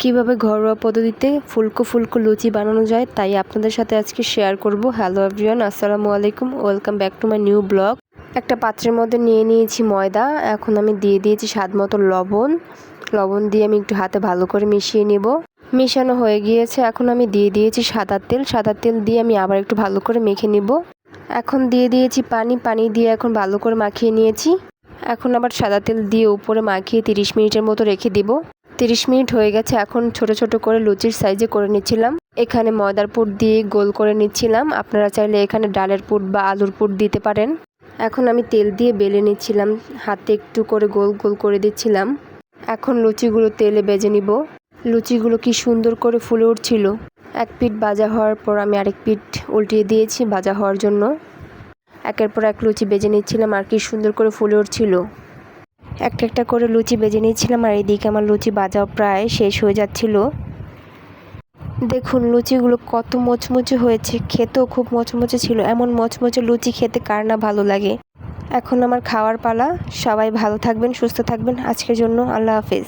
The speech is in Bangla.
কীভাবে ঘরোয়া পদ্ধতিতে ফুলকো ফুলকো লুচি বানানো যায় তাই আপনাদের সাথে আজকে শেয়ার করব। হ্যালো এভরিওয়ান আসসালামু আলাইকুম welcome back to my new blog একটা পাত্রের মধ্যে নিয়ে নিয়েছি ময়দা, এখন আমি দিয়ে দিয়েছি স্বাদ মতো লবণ। লবণ দিয়ে আমি একটু হাতে ভালো করে মিশিয়ে নেব। মেশানো হয়ে গিয়েছে, এখন আমি দিয়ে দিয়েছি সাদা তেল। সাদা তেল দিয়ে আমি আবার একটু ভালো করে মেখে নিব। এখন দিয়ে দিয়েছি পানি পানি দিয়ে এখন ভালো করে মাখিয়ে নিয়েছি। এখন আবার সাদা তেল দিয়ে উপরে মাখিয়ে তিরিশ মিনিটের মতো রেখে দিব। তিরিশ মিনিট হয়ে গেছে, এখন ছোট ছোট করে লুচির সাইজে করে নিচ্ছিলাম। এখানে ময়দার পুর দিয়ে গোল করে নিচ্ছিলাম। আপনারা চাইলে এখানে ডালের পুর বা আলুর পুর দিতে পারেন। এখন আমি তেল দিয়ে বেলে নিচ্ছিলাম। হাতে একটু করে গোল গোল করে দিচ্ছিলাম। এখন লুচিগুলো তেলে বেজে নিব। লুচিগুলো কি সুন্দর করে ফুলে উঠছিল। এক পিঠ ভাজা হওয়ার পর আমি আরেক পিঠ উল্টিয়ে দিয়েছি ভাজা হওয়ার জন্য। একের পর এক লুচি বেজে নিচ্ছিলাম। আর কি সুন্দর করে ফুলে উঠছিল। একটা একটা করে লুচি বেজে নিয়েছিলাম আর এদিকে আমার লুচি বাজাও প্রায় শেষ হয়ে যাচ্ছিল। দেখুন লুচিগুলো কত মচমচে হয়েছে, খেতেও খুব মচমচে ছিল। এমন মচমচে লুচি খেতে কার না ভালো লাগে। এখন আমার খাওয়ার পালা। সবাই ভালো থাকবেন, সুস্থ থাকবেন। আজকের জন্য আল্লাহ হাফেজ।